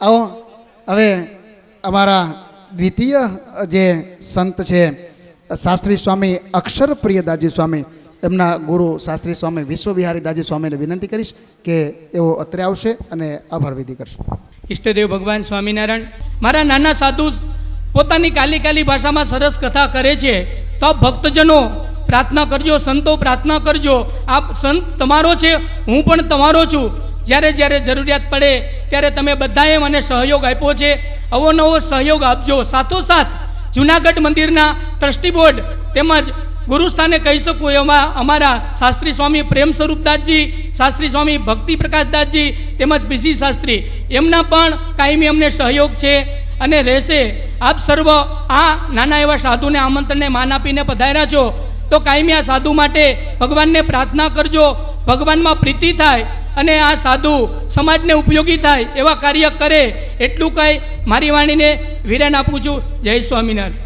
આવો, હવે અમારા દ્વિતીય જે સંત છે શાસ્ત્રી સ્વામી અક્ષરપ્રિય દાજી સ્વામી, એમના ગુરુ શાસ્ત્રી સ્વામી વિશ્વવિહારી દાજી સ્વામીને વિનંતી કરીશ કે એઓ અત્રે આવશે અને આભાર વિધિ કરશે. ઈષ્ટદેવ ભગવાન સ્વામિનારાયણ, મારા નાના સાધુ પોતાની કાલી કાલી ભાષામાં સરસ કથા કરે છે. તો ભક્તજનો પ્રાર્થના કરજો, સંતો પ્રાર્થના કરજો. આ સંત તમારો છે, હું પણ તમારો છું. જ્યારે જ્યારે જરૂરિયાત પડે ત્યારે તમે બધાએ મને સહયોગ આપ્યો છે. અવનવો સહયોગ આપજો. સાથોસાથ જુનાગઢ મંદિરના ટ્રસ્ટી બોર્ડ તેમજ ગુરુસ્થાને કહી શકું એમાં અમારા શાસ્ત્રી સ્વામી પ્રેમ સ્વરૂપદાસજી શાસ્ત્રી સ્વામી ભક્તિ પ્રકાશદાસજી તેમજ બીસી શાસ્ત્રી. એમના પણ કાયમી અમને સહયોગ છે અને રહેશે. આપ સર્વ આ નાના એવા સાધુને આમંત્રણને માન આપીને પધાર્યા છો. તો કાયમી આ સાધુ માટે ભગવાનને પ્રાર્થના કરજો. ભગવાનમાં પ્રીતિ થાય. અને આ સાધુ સમાજને ઉપયોગી થાય એવા કાર્ય કરે એટલું કંઈ મારી વાણીને વિરાન આપું છું. જય સ્વામિનારાયણ.